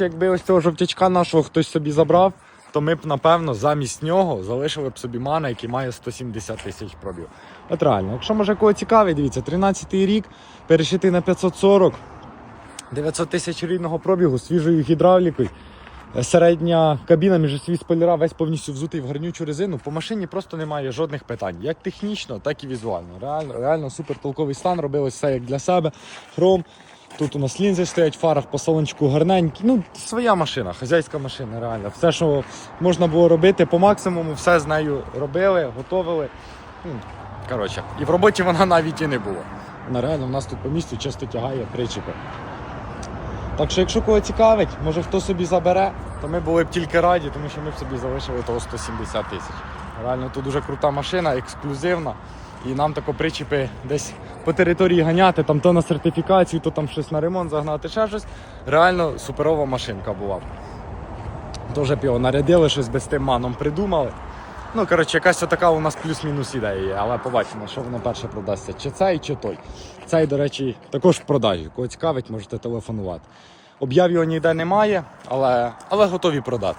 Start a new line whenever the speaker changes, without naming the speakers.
Якби ось цього жовтячка нашого хтось собі забрав, то ми б, напевно, замість нього залишили б собі мана, який має 170 тисяч пробів. От реально, якщо може кого цікавить, дивіться, 13-й рік, перешити на 540, 900 тисяч рідного пробігу, свіжою гідравлікою. Е, Середня кабіна, міжосвій спойлера, весь повністю взутий в гарнючу резину. По машині просто немає жодних питань. Як технічно, так і візуально. Реально, реально супер толковий стан, робилось все як для себе. Хром. Тут у нас лінзи стоять фарах, по салончику гарненькі. Ну, своя машина, хазяйська машина, реально. Все, що можна було робити по максимуму, все з нею робили, готовили. Коротше, і в роботі вона навіть і не була. Вона реально в нас тут по місту часто тягає причіпи. Так що, якщо кого цікавить, може хто собі забере, то ми були б тільки раді, тому що ми б собі залишили того 170 тисяч. Реально, тут дуже крута машина, ексклюзивна. І нам тако причіпи десь по території ганяти, там то на сертифікацію, то там щось на ремонт загнати, ще щось. Реально суперова машинка була. Дуже б його нарядили, щось би з тим маном придумали. Ну, коротше, якась така у нас плюс-мінус ідея є, але побачимо, що воно перше продасться. Чи цей, чи той. Цей, до речі, також в продажі. Кого цікавить, можете телефонувати. Об'яв його ніде немає, але, але готові продати.